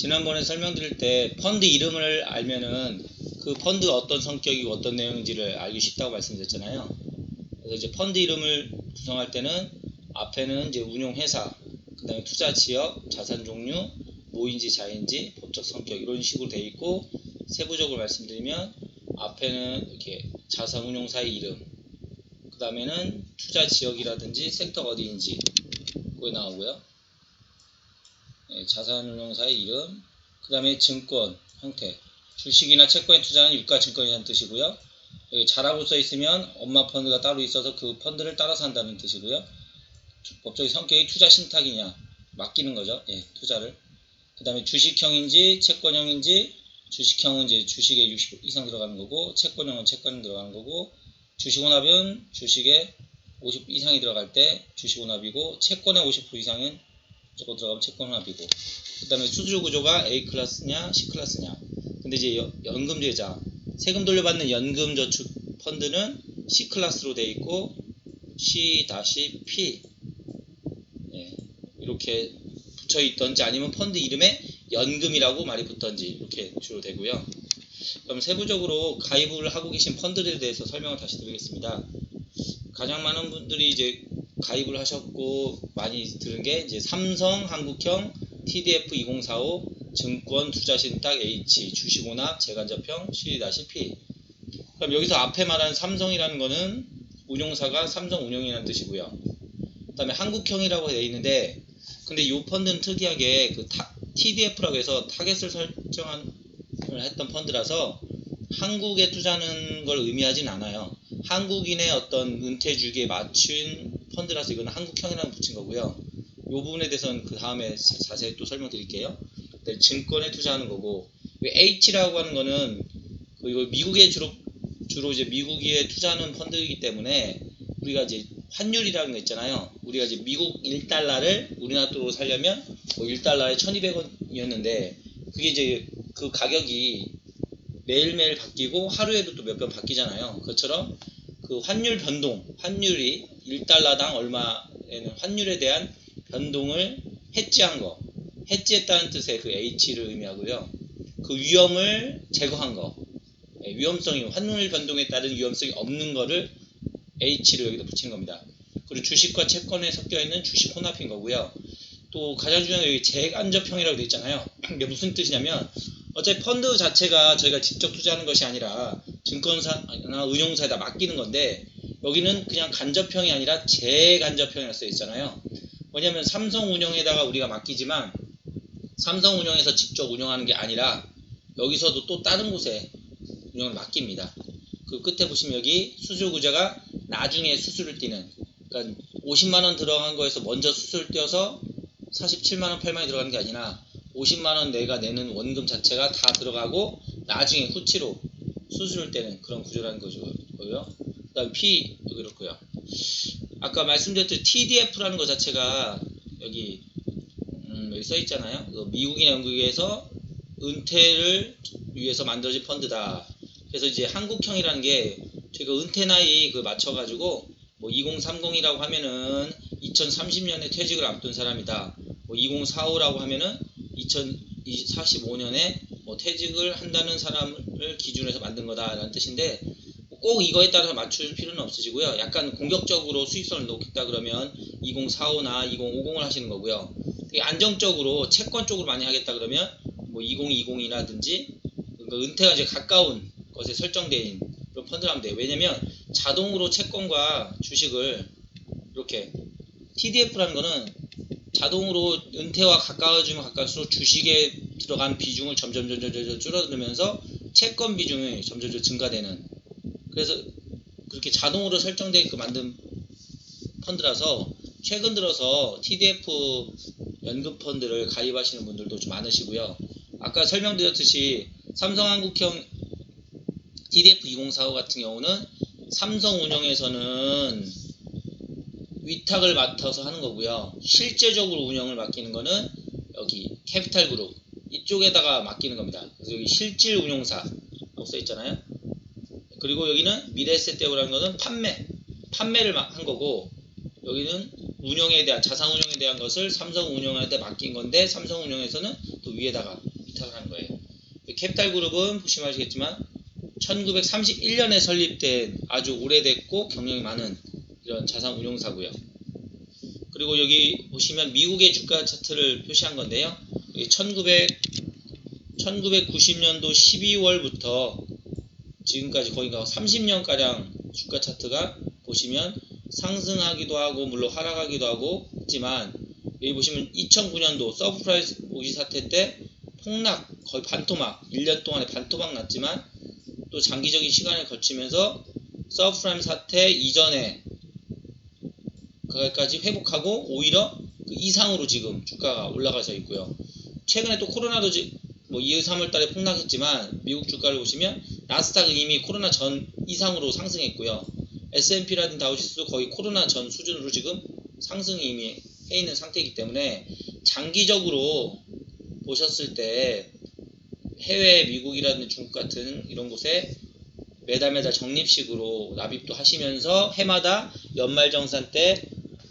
지난번에 설명드릴 때 펀드 이름을 알면은 그 펀드가 어떤 성격이고 어떤 내용인지를 알기 쉽다고 말씀드렸잖아요. 그래서 이제 펀드 이름을 구성할 때는 앞에는 이제 운용 회사, 그 다음에 투자 지역, 자산 종류, 모인지 자인지, 법적 성격 이런 식으로 돼 있고 세부적으로 말씀드리면 앞에는 이렇게 자산 운용사의 이름, 그 다음에는 투자 지역이라든지 섹터가 어디인지 그게 나오고요. 예, 자산운용사의 이름, 그 다음에 증권 형태, 주식이나 채권에 투자하는 유가증권이라는 뜻이고요. 여기 자라고 써 있으면 엄마 펀드가 따로 있어서 그 펀드를 따라서 한다는 뜻이고요. 주- 법적인 성격이 투자 신탁이냐 맡기는 거죠. 예, 투자를. 그 다음에 주식형인지 채권형인지 주식형은 이제 주식에 60 이상 들어가는 거고 채권형은 채권에 들어가는 거고 주식혼합은 주식에 50 이상이 들어갈 때 주식혼합이고 채권에 50% 이상은 무조건 들어가면 채권혼합이고 그 다음에 수수료 구조가 A 클래스냐 C 클래스냐 근데 이제 여- 연금제자 세금 돌려받는 연금저축 펀드는 C 클래스로 돼 있고 C-P 예, 이렇게 붙여 있던지 아니면 펀드 이름에 연금이라고 말이 붙던지 이렇게 주로 되고요. 그럼 세부적으로 가입을 하고 계신 펀드들에 대해서 설명을 다시 드리겠습니다. 가장 많은 분들이 이제 가입을 하셨고 많이 들은 게 이제 삼성 한국형 TDF 2045 증권 투자 신탁 H 주식오납 재간접형 C-P 그럼 여기서 앞에 말한 삼성이라는 거는 운용사가 삼성 운용이라는 뜻이고요. 그 다음에 한국형이라고 되어 있는데 근데 이 펀드는 특이하게 그 타- TDF라고 해서 타겟을 설정한 했던 펀드라서 한국에 투자하는 걸 의미하진 않아요. 한국인의 어떤 은퇴 주기에 맞춘 펀드라서 이거는 한국형이라고 붙인 거고요. 이 부분에 대해서는 그 다음에 자- 자세히 또 설명드릴게요. 네, 증권에 투자하는 거고 이 H라고 하는 거는 그 이거 미국에 주로 주로 이제 미국에 투자하는 펀드이기 때문에 우리가 이제 환율이라는 거 있잖아요. 우리가 이제 미국 1달러를 우리나라 돈으로 살려면 뭐 1달러에 1200원이었는데 그게 이제 그 가격이 매일매일 바뀌고 하루에도 또 몇 번 바뀌잖아요. 그것처럼 그 환율 변동, 환율이 1달러당 얼마에는 환율에 대한 변동을 해지한 거, 해지했다는 뜻의 그 H를 의미하고요. 그 위험을 제거한 거, 예, 위험성이 환율 변동에 따른 위험성이 없는 거를 H를 여기다 붙이는 겁니다. 그리고 주식과 채권에 섞여 있는 주식 혼합인 거고요. 또 가장 중요한 게 여기 재간접형이라고 되어 있잖아요. 이게 무슨 뜻이냐면 어차피 펀드 자체가 저희가 직접 투자하는 것이 아니라 증권사나 은용사에다 맡기는 건데 여기는 그냥 간접형이 아니라 재간접형이라고 써 있잖아요. 뭐냐면 삼성 운영에다가 우리가 맡기지만 삼성 운영에서 직접 운영하는 게 아니라 여기서도 또 다른 곳에 운영을 맡깁니다. 그 끝에 보시면 여기 수수료 구제가 나중에 수수료를 띄는 그러니까 50만 원 들어간 거에서 먼저 수수료를 띄어서 47만 원, 8만 원 들어가는 게 아니라 50만 원 내가 내는 원금 자체가 다 들어가고 나중에 후치로 수수료를 떼는 그런 구조라는 거죠. 그다음 P 그렇고요. 아까 말씀드렸듯이 TDF라는 것 자체가 여기 음, 여기 써 있잖아요. 그 미국이나 영국에서 은퇴를 위해서 만들어진 펀드다. 그래서 이제 한국형이라는 게 저희가 은퇴 나이 그 맞춰가지고 뭐 2030이라고 하면은 2030년에 퇴직을 앞둔 사람이다. 뭐 2045라고 하면은 2045년에 뭐 퇴직을 한다는 사람을 기준으로 해서 만든 거다라는 뜻인데 꼭 이거에 따라서 맞출 필요는 없으시고요. 약간 공격적으로 수익성을 놓겠다 그러면 2045나 2050을 하시는 거고요. 안정적으로 채권 쪽으로 많이 하겠다 그러면 뭐 2020이라든지 그러니까 은퇴가 이제 가까운 것에 설정된 그런 펀드를 하면 돼요. 왜냐면 자동으로 채권과 주식을 이렇게 TDF라는 거는 자동으로 은퇴와 가까워지면 가까울수록 주식에 들어간 비중을 점점 점점 점점 줄어들면서 채권 비중이 점점 점 증가되는 그래서 그렇게 자동으로 설정되게끔 만든 펀드라서 최근 들어서 TDF 연금 펀드를 가입하시는 분들도 좀 많으시고요. 아까 설명드렸듯이 삼성한국형 TDF 2045 같은 경우는 삼성 운영에서는 위탁을 맡아서 하는 거고요. 실제적으로 운영을 맡기는 거는 여기 캐피탈 그룹 이쪽에다가 맡기는 겁니다. 그래서 여기 실질 운용사라고 써 있잖아요. 그리고 여기는 미래에셋 대우라는 거는 판매, 판매를 막한 거고 여기는 운영에 대한 자산 운영에 대한 것을 삼성 운영한테 맡긴 건데 삼성 운영에서는 또 위에다가 위탁을 하는 거예요. 캐피탈 그룹은 보시면 아시겠지만 1931년에 설립된 아주 오래됐고 경력이 많은 이런 자산 운용사고요. 그리고 여기 보시면 미국의 주가 차트를 표시한 건데요. 1900 1990년도 12월부터 지금까지 거의 30년 가량 주가 차트가 보시면 상승하기도 하고 물론 하락하기도 하고 했지만 여기 보시면 2009년도 서브프라이즈 모기 사태 때 폭락 거의 반토막 1년 동안에 반토막 났지만 또 장기적인 시간을 거치면서 서브프라임 사태 이전에 그까지 회복하고 오히려 그 이상으로 지금 주가가 올라가서 있고요. 최근에 또 코로나도 지, 뭐 2, 3월 달에 폭락했지만 미국 주가를 보시면 나스닥은 이미 코로나 전 이상으로 상승했고요. S&P라든 다우지수도 거의 코로나 전 수준으로 지금 상승이 이미 해 있는 상태이기 때문에 장기적으로 보셨을 때 해외 미국이라든지 중국 같은 이런 곳에 매달 매달 적립식으로 납입도 하시면서 해마다 연말정산 때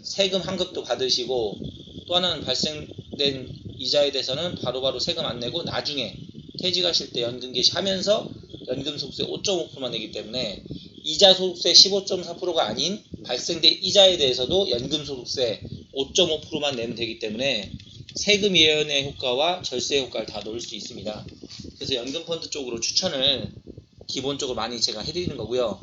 세금 환급도 받으시고 또 하나는 발생된 이자에 대해서는 바로바로 세금 안 내고 나중에 퇴직하실 때 연금 개시하면서 연금 소득세 5.5%만 내기 때문에 이자 소득세 15.4%가 아닌 발생된 이자에 대해서도 연금 소득세 5.5%만 내면 되기 때문에 세금 예연의 효과와 절세 효과를 다 놓을 수 있습니다. 그래서 연금 펀드 쪽으로 추천을 기본적으로 많이 제가 해드리는 거고요.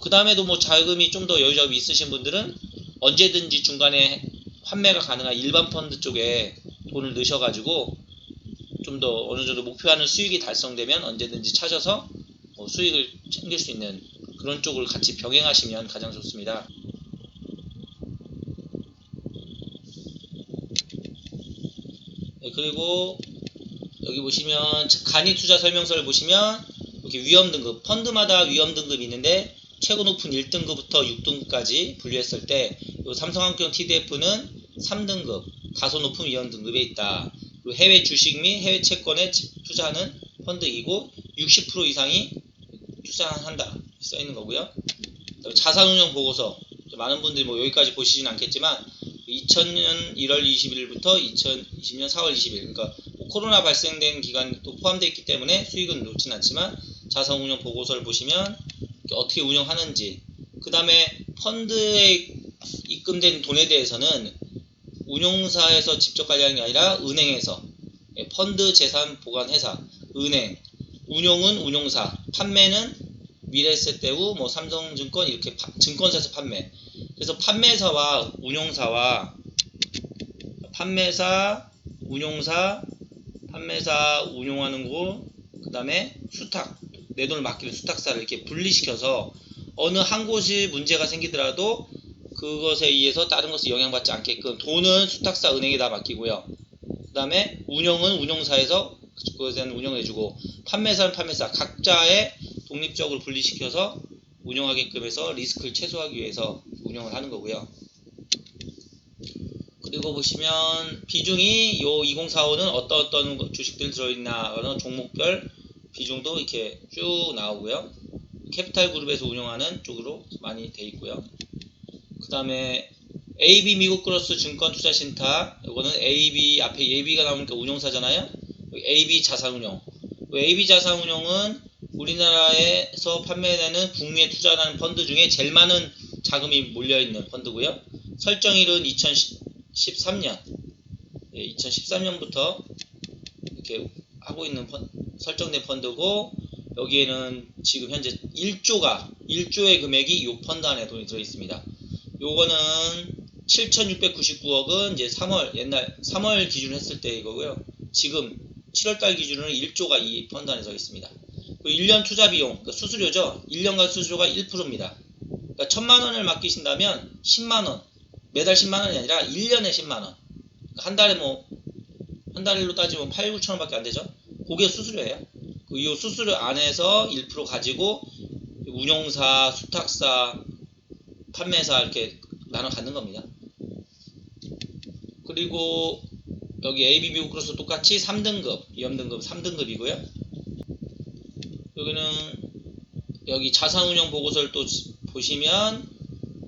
그 다음에도 뭐 자금이 좀 더 여유자금이 있으신 분들은 언제든지 중간에 환매가 가능한 일반 펀드 쪽에 돈을 넣으셔가지고 좀 더 어느 정도 목표하는 수익이 달성되면 언제든지 찾아서 뭐 수익을 챙길 수 있는 그런 쪽을 같이 병행하시면 가장 좋습니다. 네, 그리고 여기 보시면 간이 투자 설명서를 보시면 이렇게 위험 등급 펀드마다 위험 등급이 있는데 최고 높은 1등급부터 6등급까지 분류했을 때이 삼성한경 TDF는 3등급 가소 높은 위험 등급에 있다. 그리고 해외 주식 및 해외 채권에 투자하는 펀드이고 60% 이상이 투자한다 써 있는 거고요. 자산운용 보고서 많은 분들이 뭐 여기까지 보시진 않겠지만 2000년 1월 21일부터 2020년 4월 20일 그러니까 뭐 코로나 발생된 기간도 포함되어 있기 때문에 수익은 놓진 않지만 자산운용 보고서를 보시면 어떻게 운영하는지 그 다음에 펀드에 입금된 돈에 대해서는 운용사에서 직접 관리하는 게 아니라 은행에서. 예, 펀드 재산 보관 회사. 은행. 운용은 운용사. 판매는 미래에셋대우 뭐 삼성증권 이렇게 파- 증권사에서 판매. 그래서 판매사와 운용사와 판매사 운용사 판매사 운용하는 곳 그 다음에 수탁. 내 돈을 맡기는 수탁사를 이렇게 분리시켜서 어느 한 곳이 문제가 생기더라도 그것에 의해서 다른 것을 영향받지 않게끔 돈은 수탁사 은행에다 맡기고요. 그 다음에 운영은 운용사에서 그것에 대한 운영해주고 판매사는 판매사 각자의 독립적으로 분리시켜서 운영하게끔 해서 리스크를 최소화하기 위해서 운영을 하는 거고요. 그리고 보시면 비중이 요 2045는 어떤 어떤 주식들 들어있나 종목별 비중도 이렇게 쭉 나오고요. 캐피탈 그룹에서 운영하는 쪽으로 많이 돼 있고요. 그 다음에 AB 미국 크로스 증권 투자 신탁 이거는 AB 앞에 AB가 나오니까 운용사잖아요. AB 자산운용. AB 자산운용은 우리나라에서 판매되는 북미에 투자하는 펀드 중에 제일 많은 자금이 몰려있는 펀드고요. 설정일은 2013년, 2013년부터 이렇게 하고 있는 펀- 설정된 펀드고 여기에는 지금 현재 1조가 1조의 금액이 이 펀드 안에 돈이 들어 있습니다. 요거는 7,699억은 이제 3월 옛날 3월 기준 했을 때 이거고요. 지금 7월달 기준으로 1조가 이 안에 들어 있습니다. 그리고 1년 투자 비용, 그러니까 수수료죠. 1년간 수수료가 1%입니다. 그러니까 1천만 원을 맡기신다면 10만 원, 매달 10만 원이 아니라 1년에 10만 원. 그러니까 한 달에 뭐 한 달로 따지면 8, 9천 원밖에 안 되죠. 그게 수수료예요. 그 이 수수료 안에서 1% 가지고 운용사, 수탁사, 판매사 이렇게 나눠 갖는 겁니다. 그리고 여기 AB 미국 크로스 똑같이 3등급, 위험등급 3등급이고요. 여기는 여기 자산운용 보고서를 또 보시면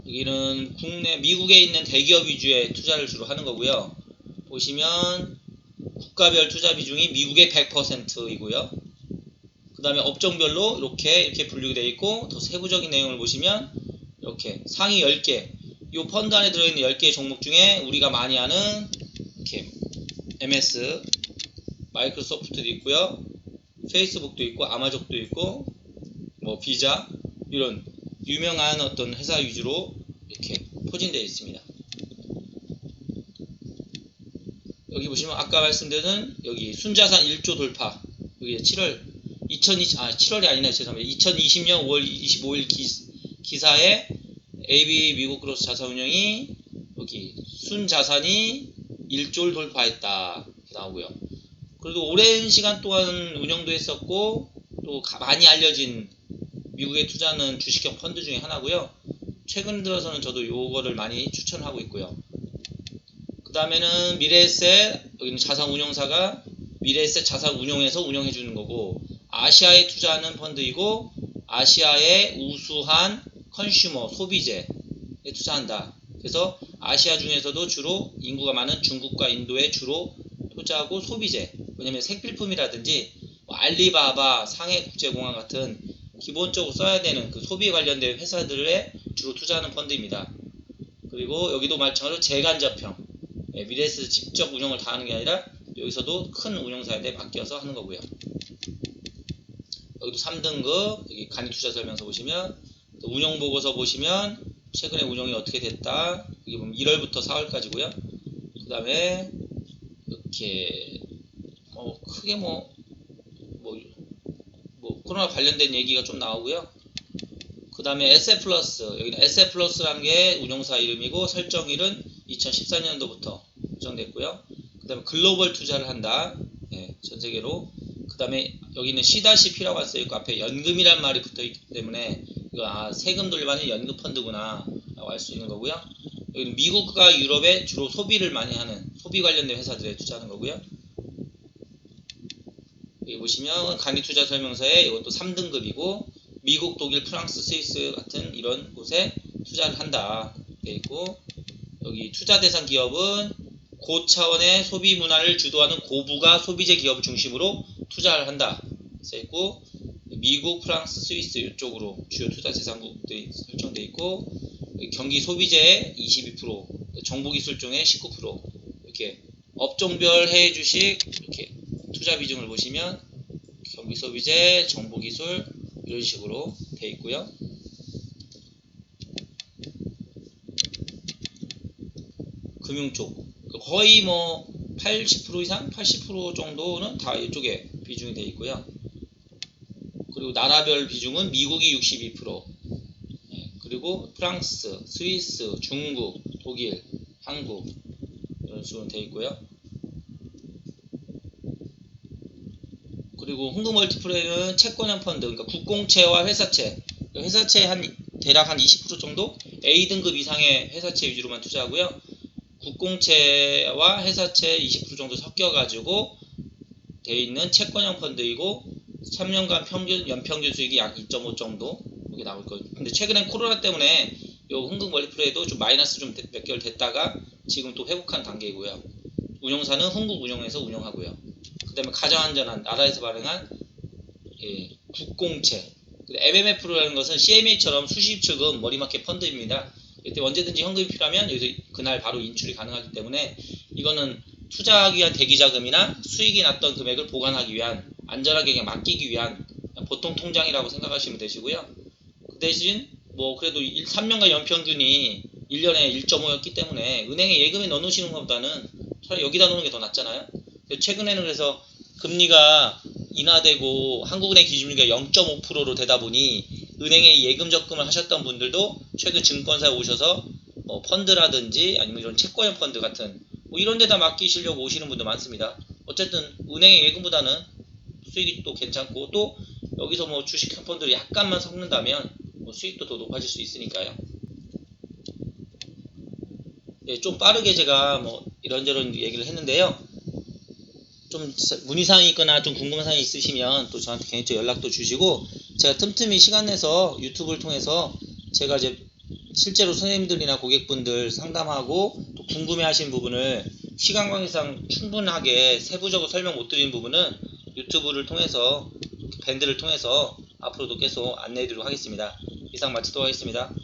여기는 국내 미국에 있는 대기업 위주의 투자를 주로 하는 거고요. 보시면 국가별 투자 비중이 미국의 100%이고요. 그 다음에 업종별로 이렇게 이렇게 분류가 되어 있고 더 세부적인 내용을 보시면 이렇게 상위 10개 이 펀드 안에 들어있는 10개의 종목 중에 우리가 많이 아는 이렇게 MS 마이크로소프트도 있고요. 페이스북도 있고 아마존도 있고 뭐 비자 이런 유명한 어떤 회사 위주로 이렇게 포진되어 있습니다. 여기 보시면 아까 말씀드린 여기 순자산 1조 돌파 여기 7월 2020, 아 7월이 아니네 죄송합니다. 2020년 5월 25일 기, 기사에 AB 미국 크로스 자산운용이 여기 순자산이 1조를 돌파했다 나오고요. 그래도 오랜 시간 동안 운영도 했었고 또 가- 많이 알려진 미국에 투자하는 주식형 펀드 중에 하나고요. 최근 들어서는 저도 요거를 많이 추천하고 있고요. 그 다음에는 미래에셋 여기는 자산 운용사가 미래에셋 자산 운용에서 운영해 주는 거고 아시아에 투자하는 펀드이고 아시아의 우수한 컨슈머 소비재에 투자한다. 그래서 아시아 중에서도 주로 인구가 많은 중국과 인도에 주로 투자하고 소비재 왜냐면 생필품이라든지 뭐 알리바바, 상해국제공항 같은 기본적으로 써야 되는 그 소비 관련된 회사들에 주로 투자하는 펀드입니다. 그리고 여기도 마찬가지로 재간접형 예, 미래에서 직접 운영을 다 하는 게 아니라 여기서도 큰 운용사에 맡겨서 하는 거고요. 여기도 3등급 여기 간이 투자 설명서 보시면 또 운용 보고서 보시면 최근에 운용이 어떻게 됐다 여기 보면 1월부터 4월까지고요. 그 다음에 이렇게 뭐 크게 뭐, 뭐, 뭐 코로나 관련된 얘기가 좀 나오고요. 그 다음에 SF 플러스 여기는 SF 플러스라는 게 운용사 이름이고 설정일은 2014년도부터 설정됐고요. 그 다음에 글로벌 투자를 한다. 예, 전 세계로. 그 다음에 여기는 C-P라고 써있고 앞에 연금이란 말이 붙어있기 때문에 아 세금 돌려받는 연금 펀드구나 라고 할수 있는 거고요. 미국과 유럽에 주로 소비를 많이 하는 소비 관련된 회사들에 투자하는 거고요. 여기 보시면 간이 투자 설명서에 이것도 3등급이고 미국, 독일, 프랑스, 스위스 같은 이런 곳에 투자를 한다 돼 있고 여기 투자 대상 기업은 고차원의 소비 문화를 주도하는 고부가 소비재 기업을 중심으로 투자를 한다 써 있고 미국, 프랑스, 스위스 이쪽으로 주요 투자 대상국들이 설정돼 있고 경기 소비재의 22%, 정보기술종의 19% 이렇게 업종별 해외 주식 이렇게 투자 비중을 보시면 경기 소비재, 정보기술 이런 식으로 돼 있고요. 금융 쪽 거의 뭐 80% 이상, 80% 정도는 다 이쪽에 비중이 돼 있고요. 그리고 나라별 비중은 미국이 62%, 예, 그리고 프랑스, 스위스, 중국, 독일, 한국 이런 식으로 돼 있고요. 그리고 홍금 멀티플레이는 채권형 펀드, 그러니까 국공채와 회사채, 회사채 한 대략 한 20% 정도 A 등급 이상의 회사채 위주로만 투자하고요. 국공채와 회사채 20% 정도 섞여가지고 돼 있는 채권형 펀드이고 3년간 평균 연평균 수익이 약 2.5 정도 이게 나올 거예요. 근데 최근엔 코로나 때문에 요 흥금 멀티플레이도 좀 마이너스 좀 몇 개월 됐다가 지금 또 회복한 단계이고요. 운용사는 흥국 운용에서 운영하고요. 그다음에 가장 안전한 나라에서 발행한 예, 국공채. MMF라는 것은 CMA처럼 수십출금 머리마켓 펀드입니다. 이때 언제든지 현금이 필요하면 여기서 그날 바로 인출이 가능하기 때문에 이거는 투자하기 위한 대기자금이나 수익이 났던 금액을 보관하기 위한 안전하게 그냥 맡기기 위한 그냥 보통 통장이라고 생각하시면 되시고요. 그 대신 뭐 그래도 1, 3년간 연평균이 1년에 1.5였기 때문에 은행에 예금에 넣어놓으시는 것보다는 차라리 여기다 놓는 게 더 낫잖아요. 최근에는 그래서 금리가 인하되고 한국은행 기준금리가 0.5%로 되다 보니 은행에 예금 적금을 하셨던 분들도 최근 증권사에 오셔서 뭐 펀드라든지 아니면 이런 채권형 펀드 같은 뭐 이런 데다 맡기시려고 오시는 분도 많습니다. 어쨌든 은행의 예금보다는 수익이 또 괜찮고 또 여기서 뭐 주식 펀드를 약간만 섞는다면 뭐 수익도 더 높아질 수 있으니까요. 예, 좀 빠르게 제가 뭐 이런저런 얘기를 했는데요. 좀 문의사항이 있거나 좀 궁금한 사항이 있으시면 또 저한테 개인적 연락도 주시고 제가 틈틈이 시간 내서 유튜브를 통해서 제가 이제 실제로 선생님들이나 고객분들 상담하고 또 궁금해 하신 부분을 시간 관계상 충분하게 세부적으로 설명 못 드리는 부분은 유튜브를 통해서 밴드를 통해서 앞으로도 계속 안내해 드리도록 하겠습니다. 이상 마치도록 하겠습니다.